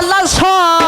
আল্লাহ সব